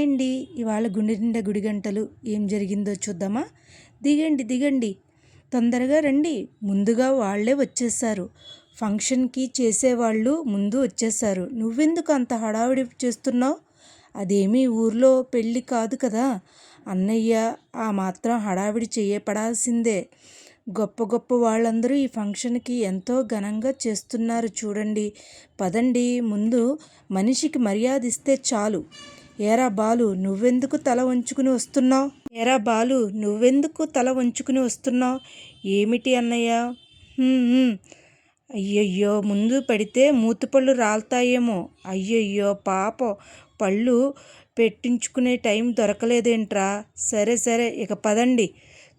Hi అండి ఇవాళ గుండె నిండా గుడి గంటలు ఏం జరిగిందో చూద్దామా? దిగండి దిగండి. తొందరగా రండి. ముందుగా వాళ్ళే వచ్చేసారు ఫంక్షన్కి చేసేవాళ్ళు ముందు వచ్చేసారు నువ్వెందుకు అంత హడావిడి చేస్తున్నావు? అదేమీ ఊర్లో పెళ్ళి కాదు కదా. అన్నయ్య ఆ మాత్రం హడావిడి చేయపడాల్సిందే. గొప్ప గొప్ప వాళ్ళందరూ ఈ ఫంక్షన్కి ఎంతో ఘనంగా చేస్తున్నారు చూడండి. పదండి ముందు మనిషికి మర్యాద ఇస్తే చాలు. ఏరా బాలు నువ్వెందుకు తల వంచుకుని వస్తున్నావు? ఏరా బాలు నువ్వెందుకు తల వంచుకుని వస్తున్నావు? ఏమిటి అన్నయ్య? అయ్యయ్యో ముందు పడితే మూతిపళ్ళు రాలుతాయేమో. అయ్యయ్యో పాప. పళ్ళు పెట్టించుకునే టైం దొరకలేదేంట్రా? సరే సరే ఇక పదండి.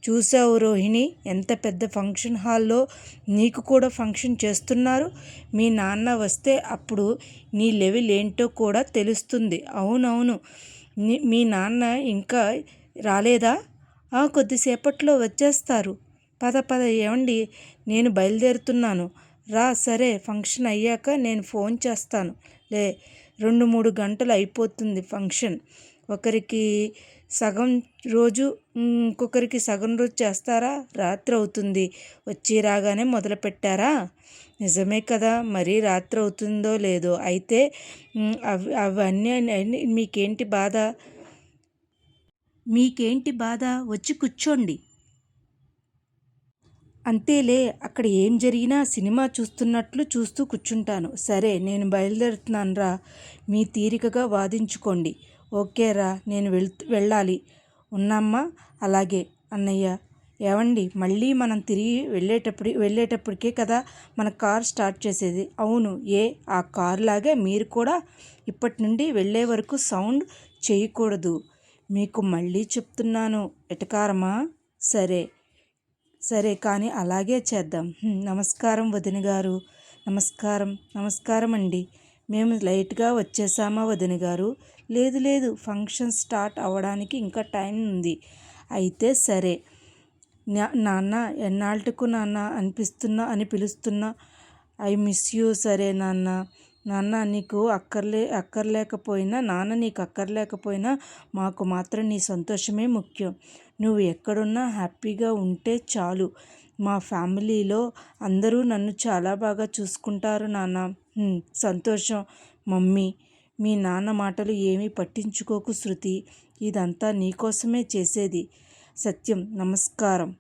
చూసావు రోహిణి? ఎంత పెద్ద ఫంక్షన్ హాల్లో నీకు కూడా ఫంక్షన్ చేస్తున్నారు? మీ నాన్న వస్తే అప్పుడు నీ లెవెల్ ఏంటో కూడా తెలుస్తుంది. అవునవును. మీ నాన్న ఇంకా రాలేదా? కొద్దిసేపట్లో వచ్చేస్తారు. పద పద ఏమండి నేను బయలుదేరుతున్నాను. రా సరే ఫంక్షన్ అయ్యాక నేను ఫోన్ చేస్తాను. లే రెండు మూడు గంటలు అయిపోతుంది ఫంక్షన్. ఒకరికి సగం రోజు ఇంకొకరికి సగం రోజు చేస్తారా? రాత్రి అవుతుంది. వచ్చి రాగానే మొదలు పెట్టారా? నిజమే కదా మరీ రాత్రి అవుతుందో లేదో. అయితే అవి అవన్నీ మీకేంటి బాధ? మీకేంటి బాధ? వచ్చి కూర్చోండి. అంతేలే అక్కడ ఏం జరిగినా సినిమా చూస్తున్నట్లు చూస్తూ కూర్చుంటాను. సరే నేను బయలుదేరుతున్నాను రా మీ తీరికగా వాదించుకోండి. ఓకేరా నేను వెళ్ వెళ్ళాలి. ఉన్నమ్మా అలాగే అన్నయ్య. ఏవండి మళ్ళీ మనం తిరిగి వెళ్ళేటప్పుడు వెళ్ళేటప్పటికే కదా మన కార్ స్టార్ట్ చేసేది. అవును ఏ ఆ కార్ లాగే మీరు కూడా ఇప్పటి నుండి వెళ్ళే వరకు సౌండ్ చేయకూడదు. మీకు మళ్ళీ చెప్తున్నాను ఎటకారమా? సరే. సరే కానీ అలాగే చేద్దాం. నమస్కారం వదిన గారు నమస్కారం నమస్కారం అండి మేము లైట్గా వచ్చేసామా వదిన గారు? లేదు లేదు ఫంక్షన్ స్టార్ట్ అవ్వడానికి ఇంకా టైం ఉంది. అయితే సరే. నాన్న ఎన్నాళ్ళకు నాన్న అనిపిస్తున్నా అని పిలుస్తున్నా. ఐ మిస్ యూ సరే నాన్న. నాన్న నీకు అక్కర్లే అక్కర్లేకపోయినా నాన్న నీకు అక్కర్లేకపోయినా మాకు మాత్రం నీ సంతోషమే ముఖ్యం. నువ్వు ఎక్కడున్నా హ్యాపీగా ఉంటే చాలు. మా ఫ్యామిలీలో అందరూ నన్ను చాలా బాగా చూసుకుంటారు నాన్న. సంతోషం. మమ్మీ మీ నాన్న మాటలు ఏమీ పట్టించుకోకు శృతి. ఇదంతా నీకోసమే చేసేది. సత్యం నమస్కారం.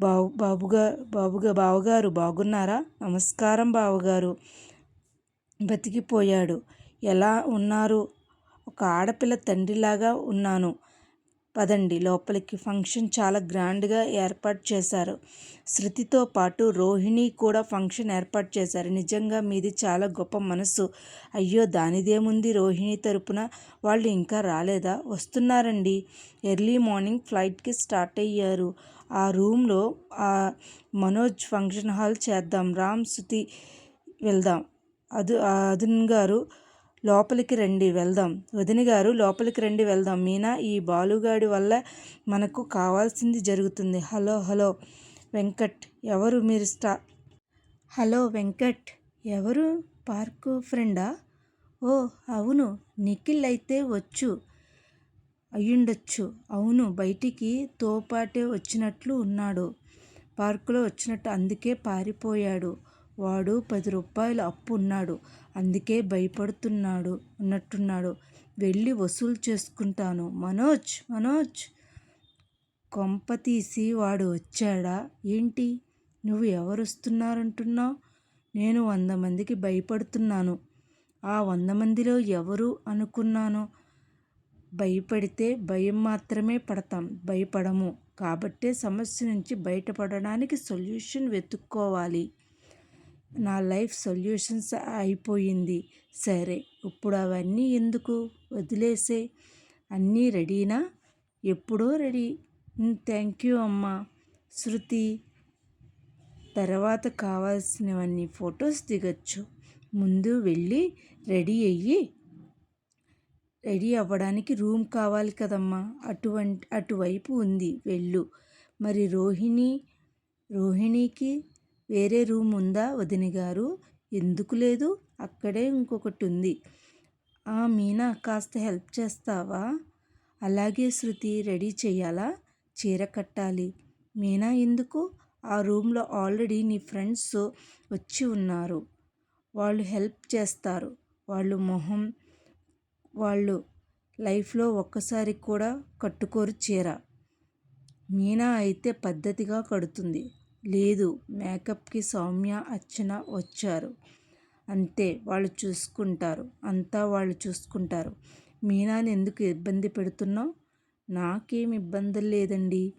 బావు బాబుగా బాబుగా బావగారు బాగున్నారా? నమస్కారం బావగారు. బతికిపోయాడు. ఎలా ఉన్నారు? ఒక ఆడపిల్ల తండ్రిలాగా ఉన్నాను. పదండి లోపలికి. ఫంక్షన్ చాలా గ్రాండ్గా ఏర్పాటు చేశారు. శృతితో పాటు రోహిణి కూడా ఫంక్షన్ ఏర్పాటు చేశారు. నిజంగా మీది చాలా గొప్ప మనసు అయ్యో దానిదేముంది రోహిణి తరపున? వాళ్ళు ఇంకా రాలేదా? వస్తున్నారండి. ఎర్లీ మార్నింగ్ ఫ్లైట్కి స్టార్ట్ అయ్యారు. ఆ రూమ్లో ఆ మనోజ్ ఫంక్షన్ హాల్ చేద్దాం రామ్ శృతి వెళ్దాం. అదు అదున్ గారు లోపలికి రండి వెళ్దాం. వదిన గారు లోపలికి రండి వెళ్దాం. మీనా ఈ బాలుగాడి వల్ల మనకు కావాల్సింది జరుగుతుంది. Hello hello. వెంకట్ ఎవరు మీరు స్టా? హలో వెంకట్ ఎవరు? పార్కు ఫ్రెండా? ఓ అవును. నిఖిల్ అయితే వచ్చు. అయ్యుండొచ్చు. అవును బయటికి తోపాటే వచ్చినట్లు ఉన్నాడు. పార్కులో వచ్చినట్టు అందుకే పారిపోయాడు. వాడు పది రూపాయలు అప్పు ఉన్నాడు. అందుకే భయపడుతున్నాడు ఉన్నట్టున్నాడు వెళ్ళి వసూలు చేసుకుంటాను. మనోజ్ మనోజ్. కొంప తీసి వాడు వచ్చాడా? ఏంటి? నువ్వు ఎవరొస్తున్నారంటున్నావు? నేను వంద మందికి భయపడుతున్నాను. ఆ వంద మందిలో ఎవరు అనుకున్నాను? భయపడితే భయం మాత్రమే పడతాం. భయపడము. కాబట్టే సమస్య నుంచి బయటపడడానికి సొల్యూషన్ వెతుక్కోవాలి. నా లైఫ్ సొల్యూషన్స్ అయిపోయింది. సరే ఇప్పుడు అవన్నీ ఎందుకు? వదిలేసే. అన్నీ రెడీనా? ఎప్పుడో రెడీ. థ్యాంక్ యూ అమ్మా. శృతి తర్వాత కావాల్సినవన్నీ ఫొటోస్ దిగచ్చు. ముందు వెళ్ళి రెడీ అయ్యి రెడీ అవ్వడానికి రూమ్ కావాలి కదమ్మా. అటువంటి అటువైపు ఉంది. వెళ్ళు. మరి రోహిణి రోహిణికి వేరే రూమ్ ఉందా వదిన గారు? ఎందుకు లేదు? అక్కడే ఇంకొకటి ఉంది ఆ మీనా కాస్త హెల్ప్ చేస్తావా? అలాగే శృతి రెడీ చేయాలా? చీర కట్టాలి. మీనా ఎందుకు? ఆ రూమ్లో ఆల్రెడీ నీ ఫ్రెండ్స్ వచ్చి ఉన్నారు. వాళ్ళు హెల్ప్ చేస్తారు. వాళ్ళు మొహం వాళ్ళు లైఫ్లో ఒక్కసారి కూడా కట్టుకోరు చీర. మీనా అయితే పద్ధతిగా కడుతుంది. లేదు. మేకప్కి సౌమ్య అర్చన వచ్చారు. అంతే వాళ్ళు చూసుకుంటారు. అంతా వాళ్ళు చూసుకుంటారు. మీనాని ఎందుకు ఇబ్బంది పెడుతున్నావు? నాకేం ఇబ్బంది లేదండి.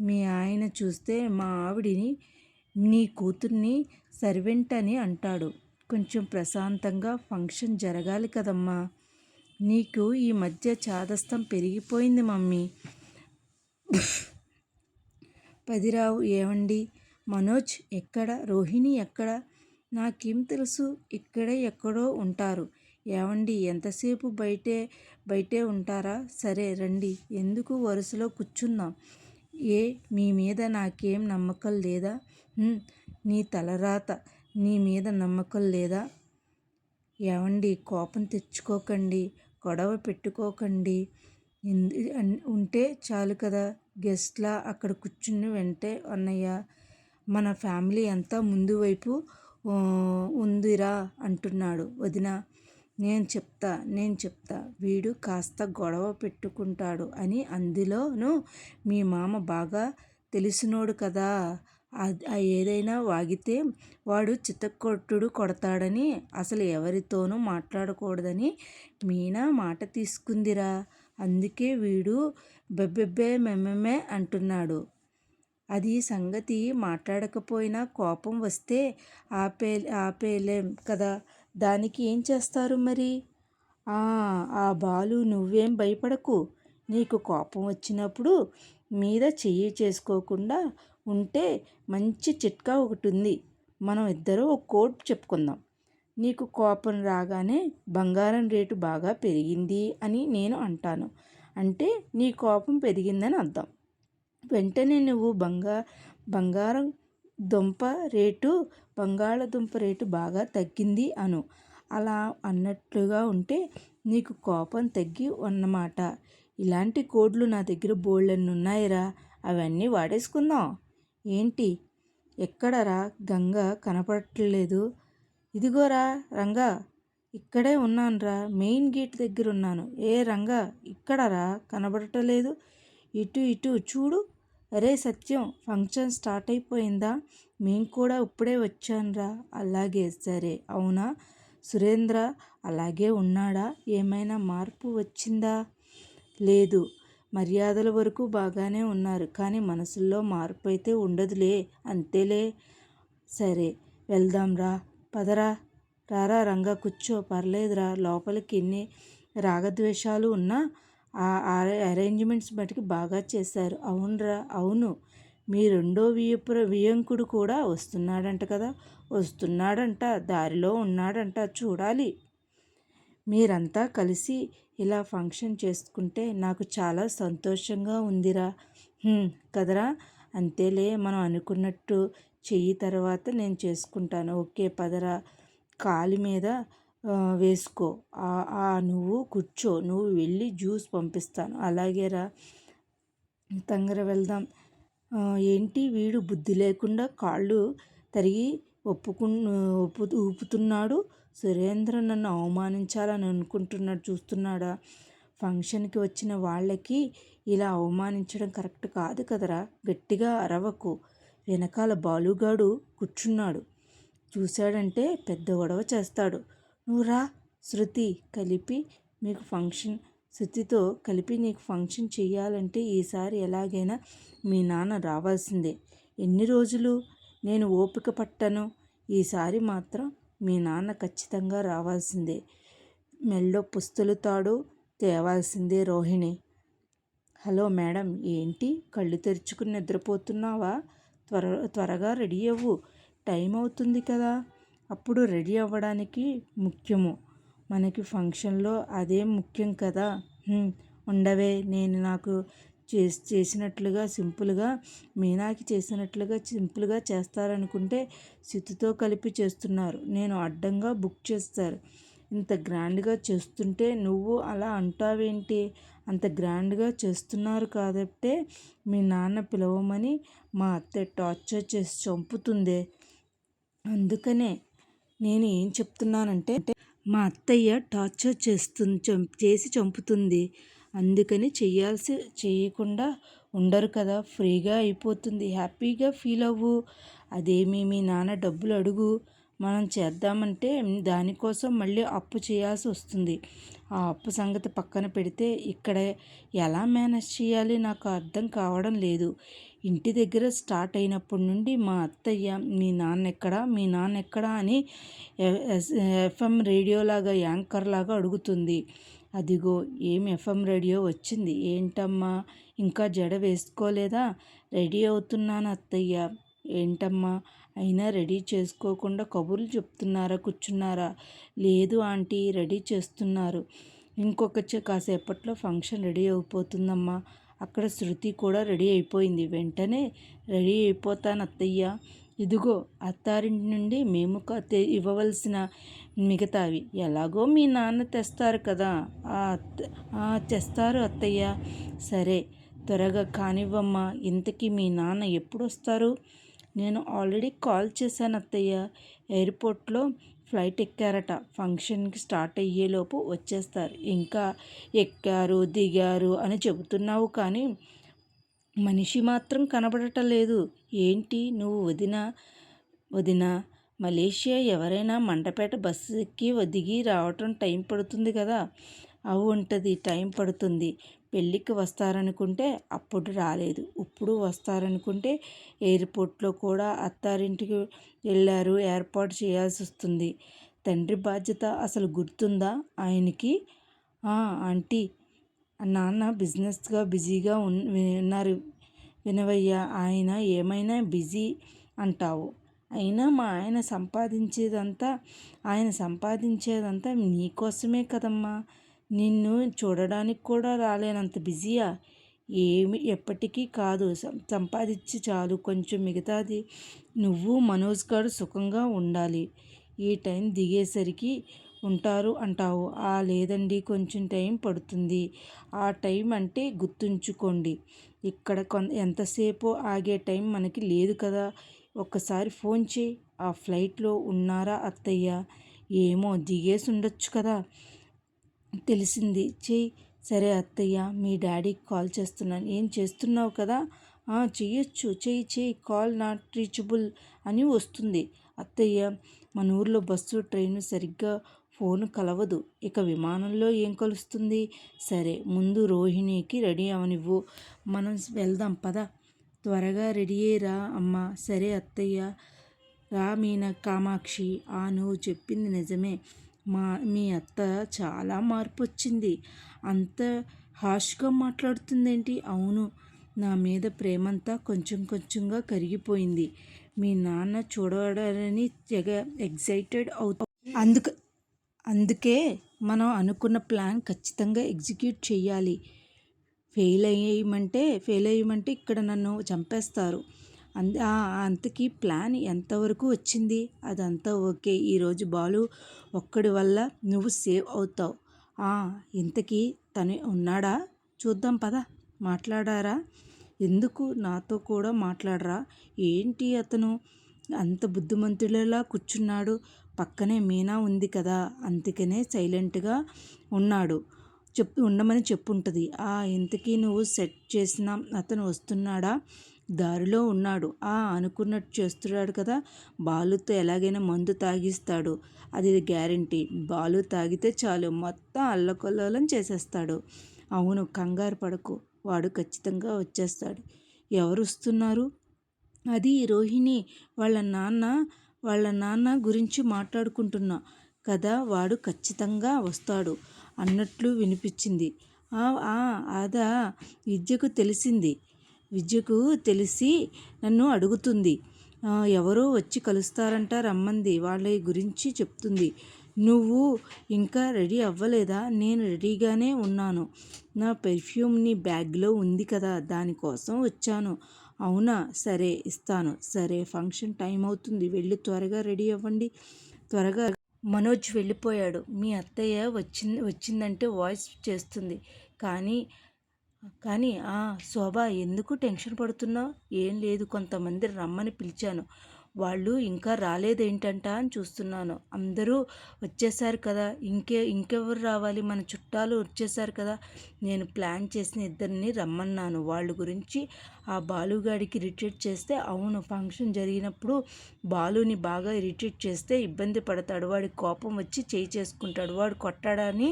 మీ ఆయన చూస్తే మా ఆవిడిని నీ కూతుర్ని సర్వెంట్ అని అంటాడు. కొంచెం ప్రశాంతంగా ఫంక్షన్ జరగాలి కదమ్మా. నీకు ఈ మధ్య చాదస్తం పెరిగిపోయింది మమ్మీ. పదిరావు ఏమండి? మనోజ్ ఎక్కడ? రోహిణి ఎక్కడ? నాకేం తెలుసు? ఇక్కడే ఎక్కడో ఉంటారు. ఏమండి ఎంతసేపు బయటే బయటే ఉంటారా? సరే రండి. ఎందుకు వరుసలో కూర్చుందాం ఏ మీ మీద నాకేం నమ్మకం లేదా? నీ తలరాత నీ మీద నమ్మకం లేదా? ఏమండి కోపం తెచ్చుకోకండి. గొడవ పెట్టుకోకండి. ఉంటే చాలు కదా. గెస్ట్లా అక్కడ కూర్చుని వెంటే అన్నయ్య మన ఫ్యామిలీ అంతా ముందు వైపు ఉందిరా అంటున్నాడు వదిన. నేను చెప్తా నేను చెప్తా వీడు కాస్త గొడవ పెట్టుకుంటాడు అని అందులోనూ మీ మామ బాగా తెలిసినోడు కదా. ఏదైనా వాగితే వాడు చిత్తకొట్టుడు కొడతాడని అసలు ఎవరితోనూ మాట్లాడకూడదని మీనా మాట తీసుకుందిరా. అందుకే వీడు బెబ్బెబ్బే మెమ్మెమ్మే అంటున్నాడు. అది సంగతి మాట్లాడకపోయినా కోపం వస్తే ఆపే ఆపేలేం కదా? దానికి ఏం చేస్తారు మరి? ఆ బాలు నువ్వేం భయపడకు. నీకు కోపం వచ్చినప్పుడు మీద చెయ్యి చేసుకోకుండా ఉంటే మంచి చిట్కా ఒకటి ఉంది మనం ఇద్దరు ఒక కోట్ చెప్పుకుందాం. నీకు కోపం రాగానే బంగారం రేటు బాగా పెరిగింది అని నేను అంటాను. అంటే నీ కోపం పెరిగిందని అర్థం. వెంటనే నువ్వు బంగా బంగారం దుంప రేటు బంగాళదుంప రేటు బాగా తగ్గింది అను. అలా అన్నట్లుగా ఉంటే నీకు కోపం తగ్గి ఉన్నమాట. ఇలాంటి కోడ్లు నా దగ్గర బోళ్ళన్ని ఉన్నాయిరా. అవన్నీ వాడేసుకుందాం. ఏంటి? ఎక్కడరా? గంగ కనపడట్లేదు. ఇదిగోరా రంగా ఇక్కడే ఉన్నానురా. మెయిన్ గేట్ దగ్గర ఉన్నాను. ఏ రంగా ఇక్కడరా? కనబడటలేదు. ఇటు ఇటు చూడు. అరే సత్యం ఫంక్షన్ స్టార్ట్ అయిపోయిందా? మేము కూడా ఇప్పుడే వచ్చానురా. అలాగే సరే అవునా? సురేంద్ర అలాగే ఉన్నాడా? ఏమైనా మార్పు వచ్చిందా? లేదు. మర్యాదల వరకు బాగానే ఉన్నారు కానీ మనసుల్లో మార్పు అయితే ఉండదులే అంతేలే. సరే వెళ్దాంరా. పదరా. రారా రంగా కూర్చో. పర్లేదురా. లోపలికి ఎన్ని రాగద్వేషాలు ఉన్నా అరేంజ్మెంట్స్ బట్టి బాగా చేశారు. అవునరా అవును. మీ రెండో వియపుర వియంకుడు కూడా వస్తున్నాడంట కదా. వస్తున్నాడంట దారిలో ఉన్నాడంట చూడాలి. మీరంతా కలిసి ఇలా ఫంక్షన్ చేసుకుంటే నాకు చాలా సంతోషంగా ఉందిరా. కదరా. అంతేలే మనం అనుకున్నట్టు చెయ్యి తర్వాత నేను చేసుకుంటాను. ఓకే పదరా. కాలి మీద వేసుకో. నువ్వు కూర్చో. నువ్వు వెళ్ళి జ్యూస్ పంపిస్తాను. అలాగేరా. తంగర వెళ్దాం. ఏంటి? వీడు బుద్ధి లేకుండా కాళ్ళు తరిగి ఒప్పుకు ఒప్పు ఊపుతున్నాడు. సురేంద్ర నన్ను అవమానించాలని అనుకుంటున్నాడు చూస్తున్నాడా? ఫంక్షన్కి వచ్చిన వాళ్ళకి ఇలా అవమానించడం కరెక్ట్ కాదు కదరా. గట్టిగా అరవకు. వెనకాల బాలుగాడు కూర్చున్నాడు. చూశాడంటే పెద్ద గొడవ చేస్తాడు. నువ్వురా శృతి కలిపి మీకు ఫంక్షన్ శృతితో కలిపి నీకు ఫంక్షన్ చేయాలంటే ఈసారి ఎలాగైనా మీ నాన్న రావాల్సిందే. ఎన్ని రోజులు నేను ఓపిక పట్టను? ఈసారి మాత్రం మీ నాన్న ఖచ్చితంగా రావాల్సిందే. మెల్లో పుస్తులు తాడు తేవాల్సిందే రోహిణి. హలో మేడం ఏంటి? కళ్ళు తెరుచుకుని నిద్రపోతున్నావా? త్వర త్వరగా రెడీ అవ్వు. టైం అవుతుంది కదా. అప్పుడు రెడీ అవ్వడానికి ముఖ్యము. మనకి ఫంక్షన్లో అదే ముఖ్యం కదా. ఉండవే. నేను నాకు చేసి చేసినట్లుగా సింపుల్గా మీనాకి చేసినట్లుగా సింపుల్గా చేస్తారనుకుంటే సిత్తుతో కలిపి చేస్తున్నారు. నేను అడ్డంగా బుక్ చేస్తారు. ఇంత గ్రాండ్గా చేస్తుంటే నువ్వు అలా అంటావేంటి? అంత గ్రాండ్గా చేస్తున్నారు కాబట్టే మీ నాన్న పిలవమని మా అత్త టార్చర్ చేసి చంపుతుందే. అందుకనే నేను ఏం చెప్తున్నానంటే మా అత్తయ్య టార్చర్ చేస్తుంది చం- చేసి చంపుతుంది. అందుకని చేయాల్సి చేయకుండా ఉండరు కదా. ఫ్రీగా అయిపోతుంది. హ్యాపీగా ఫీల్ అవ్వు. అదేమి మీ నాన్న డబ్బులు అడుగు. మనం చేద్దామంటే దానికోసం మళ్ళీ అప్పు చేయాల్సి వస్తుంది. ఆ అప్పు సంగతి పక్కన పెడితే ఇక్కడ ఎలా మేనేజ్ చేయాలి నాకు అర్థం కావడం లేదు. ఇంటి దగ్గర స్టార్ట్ అయినప్పటి నుండి మా అత్తయ్య మీ నాన్న ఎక్కడా మీ నాన్న ఎక్కడా అని ఎఫ్ఎం రేడియో లాగా యాంకర్ లాగా అడుగుతుంది. అదిగో ఏం ఎఫ్ఎం రేడియో వచ్చింది? ఏంటమ్మా? ఇంకా జడ వేసుకోలేదా? రెడీ అవుతున్నాను అత్తయ్య. ఏంటమ్మా? అయినా రెడీ చేసుకోకుండా కబుర్లు చెప్తున్నారా కూర్చున్నారా? లేదు ఆంటీ రెడీ చేస్తున్నారు. ఇంకొక కాసేపట్లో ఫంక్షన్ రెడీ అయిపోతుందమ్మా. అక్కడ శృతి కూడా రెడీ అయిపోయింది. వెంటనే రెడీ అయిపోతాను అత్తయ్య ఇదిగో అత్తారింటి నుండి మేము క- తె- ఇవ్వవలసిన మిగతావి. ఎలాగో మీ నాన్న తెస్తారు కదా. ఆ, తెస్తారు అత్తయ్య. సరే త్వరగా కానివ్వమ్మా. ఇంతకీ మీ నాన్న ఎప్పుడు వస్తారు నేను ఆల్రెడీ కాల్ చేశాను అత్తయ్య. ఎయిర్పోర్ట్లో ఫ్లైట్ ఎక్కారట. ఫంక్షన్కి స్టార్ట్ అయ్యేలోపు వచ్చేస్తారు. ఇంకా ఎక్కారు దిగారు అని చెబుతున్నావు కానీ మనిషి మాత్రం కనబడటం లేదు ఏంటి నువ్వు వదిన? వదిన మలేషియా ఎవరైనా మండపేట బస్సు ఎక్కి దిగి రావటం టైం పడుతుంది కదా? అవు ఉంటుంది టైం పడుతుంది. పెళ్ళికి వస్తారనుకుంటే అప్పుడు రాలేదు. ఇప్పుడు వస్తారనుకుంటే ఎయిర్పోర్ట్లో కూడా అత్తారింటికి వెళ్ళారు ఏర్పాటు చేయాల్సి వస్తుంది. తండ్రి బాధ్యత అసలు గుర్తుందా ఆయనకి? ఆంటీ నాన్న బిజినెస్గా బిజీగా ఉన్ ఉన్నారు వినవయ్య ఆయన ఏమైనా బిజీ అంటావు? అయినా మా ఆయన సంపాదించేదంతా ఆయన సంపాదించేదంతా నీకోసమే కదమ్మా. నిన్ను చూడడానికి కూడా రాలేనంత బిజీయా? ఏమి ఎప్పటికీ కాదు. సం- సంపాదించి చాలు. కొంచెం మిగతాది నువ్వు మనోజ్ గారు సుఖంగా ఉండాలి. ఈ టైం దిగేసరికి ఉంటారు అంటావు. ఆ లేదండి. కొంచెం టైం పడుతుంది. ఆ టైం అంటే గుర్తుంచుకోండి. ఇక్కడ కొన్ ఎంతసేపు ఆగే టైం మనకి లేదు కదా. ఒక్కసారి ఫోన్ చేయి. ఆ ఫ్లైట్లో ఉన్నారా అత్తయ్య? ఏమో దిగేసి ఉండొచ్చు కదా. తెలిసింది. చెయ్యి సరే అత్తయ్య మీ డాడీకి కాల్ చేస్తున్నాను. ఏం చేస్తున్నావు కదా? "ఆ, చెయ్యొచ్చు. చెయ్యి చెయ్యి కాల్ నాట్ రీచబుల్ అని వస్తుంది. అత్తయ్య మన ఊర్లో బస్సు ట్రైన్ సరిగ్గా ఫోన్ కలవదు. ఇక విమానంలో ఏం కలుస్తుంది? సరే ముందు రోహిణికి రెడీ అవనివ్వు. మనం వెళ్దాం పద. త్వరగా రెడీ అయ్యిరా అమ్మా. సరే అత్తయ్య. రా మీన కామాక్షి. ఆ నువ్వు చెప్పింది నిజమే. మా మీ అత్త చాలా మార్పు వచ్చింది అంత హాష్గా మాట్లాడుతుందేంటి? అవును నా మీద ప్రేమంతా కొంచెం కొంచెంగా కరిగిపోయింది. మీ నాన్న చూడాలని తెగ ఎగ్జైటెడ్ అవుతా అందుకు అందుకే మనం అనుకున్న ప్లాన్ ఖచ్చితంగా ఎగ్జిక్యూట్ చేయాలి ఫెయిల్ అయ్యమంటే ఫెయిల్ అయ్యమంటే ఇక్కడ నన్ను చంపేస్తారు. అంద ఆ- అంతకీ ప్లాన్ ఎంతవరకు వచ్చింది? అదంతా ఓకే. ఈరోజు బాలు ఒక్కడి వల్ల నువ్వు సేవ్ అవుతావు. ఆ, ఇంతకీ తను ఉన్నాడా? చూద్దాం పద. మాట్లాడారా? ఎందుకు నాతో కూడా మాట్లాడరా? ఏంటి అతను? అంత బుద్ధిమంతుడిలా కూర్చున్నాడు. పక్కనే మీనా ఉంది కదా? అందుకనే సైలెంట్గా ఉన్నాడు. చెప్పు ఉండమని చెప్పుంటుంది. ఆ ఇంతకీ నువ్వు సెట్ చేసిన అతను వస్తున్నాడా? దారిలో ఉన్నాడు. ఆ అనుకున్నట్టు చేస్తున్నాడు కదా. బాలుతో ఎలాగైనా మందు తాగిస్తాడు. అది గ్యారంటీ. బాలు తాగితే చాలు. మొత్తం అల్లకొల్లోలం చేసేస్తాడు. అవును కంగారు పడకు. వాడు ఖచ్చితంగా వచ్చేస్తాడు. ఎవరు వస్తున్నారు అది రోహిణి. వాళ్ళ నాన్న వాళ్ళ నాన్న గురించి మాట్లాడుకుంటున్నా కదా. వాడు ఖచ్చితంగా వస్తాడు అన్నట్లు వినిపించింది. "ఆ, ఆ, అదా. విద్యకు తెలిసింది. విద్యకు తెలిసి నన్ను అడుగుతుంది. ఎవరో వచ్చి కలుస్తారంట రమ్మంది వాళ్ళ గురించి చెప్తుంది. నువ్వు ఇంకా రెడీ అవ్వలేదా? నేను రెడీగానే ఉన్నాను. నా పెర్ఫ్యూమ్ నీ బ్యాగ్లో ఉంది కదా దానికోసం వచ్చాను. అవునా? సరే ఇస్తాను. సరే ఫంక్షన్ టైం అవుతుంది. వెళ్ళి త్వరగా రెడీ అవ్వండి. త్వరగా మనోజ్ వెళ్ళిపోయాడు. మీ అత్తయ్య వచ్చింది వచ్చిందంటే వాయిస్ చేస్తుంది. కానీ కానీ ఆ శోభ ఎందుకు టెన్షన్ పడుతున్నావు? ఏం లేదు కొంతమంది రమ్మని పిలిచాను. వాళ్ళు ఇంకా రాలేదేంటంట అని చూస్తున్నాను. అందరూ వచ్చేసారు కదా ఇంకే ఇంకెవరు రావాలి? మన చుట్టాలు వచ్చేసారు కదా. నేను ప్లాన్ చేసిన ఇద్దరిని రమ్మన్నాను. వాళ్ళ గురించి ఆ బాలుగాడికి ఇరిటేట్ చేస్తే అవును ఫంక్షన్ జరిగినప్పుడు బాలుని బాగా ఇరిటేట్ చేస్తే ఇబ్బంది పడతాడు. వాడి కోపం వచ్చి చేయి చేసుకుంటాడు. వాడు కొట్టాడని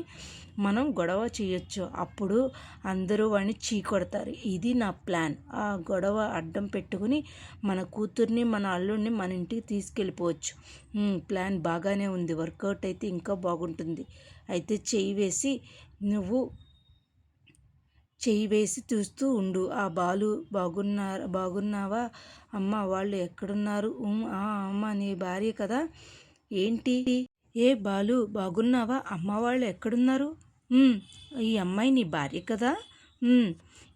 మనం గొడవ చేయొచ్చు. అప్పుడు అందరూ వాడిని చీ కొడతారు ఇది నా ప్లాన్. ఆ గొడవ అడ్డం పెట్టుకుని మన కూతుర్ని మన అల్లుడిని మన ఇంటికి తీసుకెళ్ళిపోవచ్చు. ప్లాన్ బాగానే ఉంది. వర్కౌట్ అయితే ఇంకా బాగుంటుంది. అయితే చేయి వేసి నువ్వు చేయి వేసి చూస్తూ ఉండు. ఆ బాలు బాగున్నా బాగున్నావా? అమ్మ వాళ్ళు ఎక్కడున్నారు? ఉమ్, ఆ అమ్మ నీ భార్య కదా? ఏంటి? ఏ బాలు బాగున్నావా? అమ్మ వాళ్ళు ఎక్కడున్నారు ఈ అమ్మాయి నీ భార్య కదా?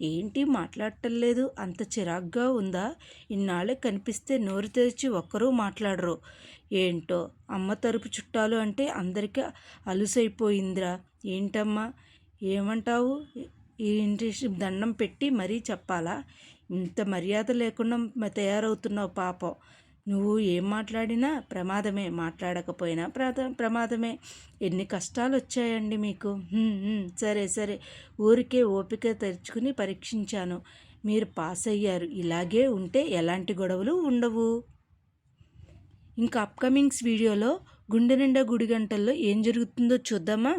ఏంటి మాట్లాడటం లేదు అంత చిరాగ్గా ఉందా? ఇన్నాళ్ళే కనిపిస్తే నోరు తెరిచి ఒక్కరూ మాట్లాడరు. ఏంటో అమ్మ తరపు చుట్టాలు అంటే అందరికీ అలుసైపోయిందిరా. ఏంటమ్మా? ఏమంటావు? ఏంటి దండం పెట్టి మరీ చెప్పాలా? ఇంత మర్యాద లేకుండా తయారవుతున్నావు పాపం. నువ్వు ఏం మాట్లాడినా ప్రమాదమే మాట్లాడకపోయినా ప్రద ప్రమాదమే. ఎన్ని కష్టాలు వచ్చాయండి మీకు సరే సరే. ఊరికే ఓపిక తెరుచుకుని పరీక్షించాను. మీరు పాస్ అయ్యారు ఇలాగే ఉంటే ఎలాంటి గొడవలు ఉండవు. ఇంకా అప్కమింగ్స్ వీడియోలో గుండె నిండా గుడి గంటల్లో ఏం జరుగుతుందో చూద్దామా?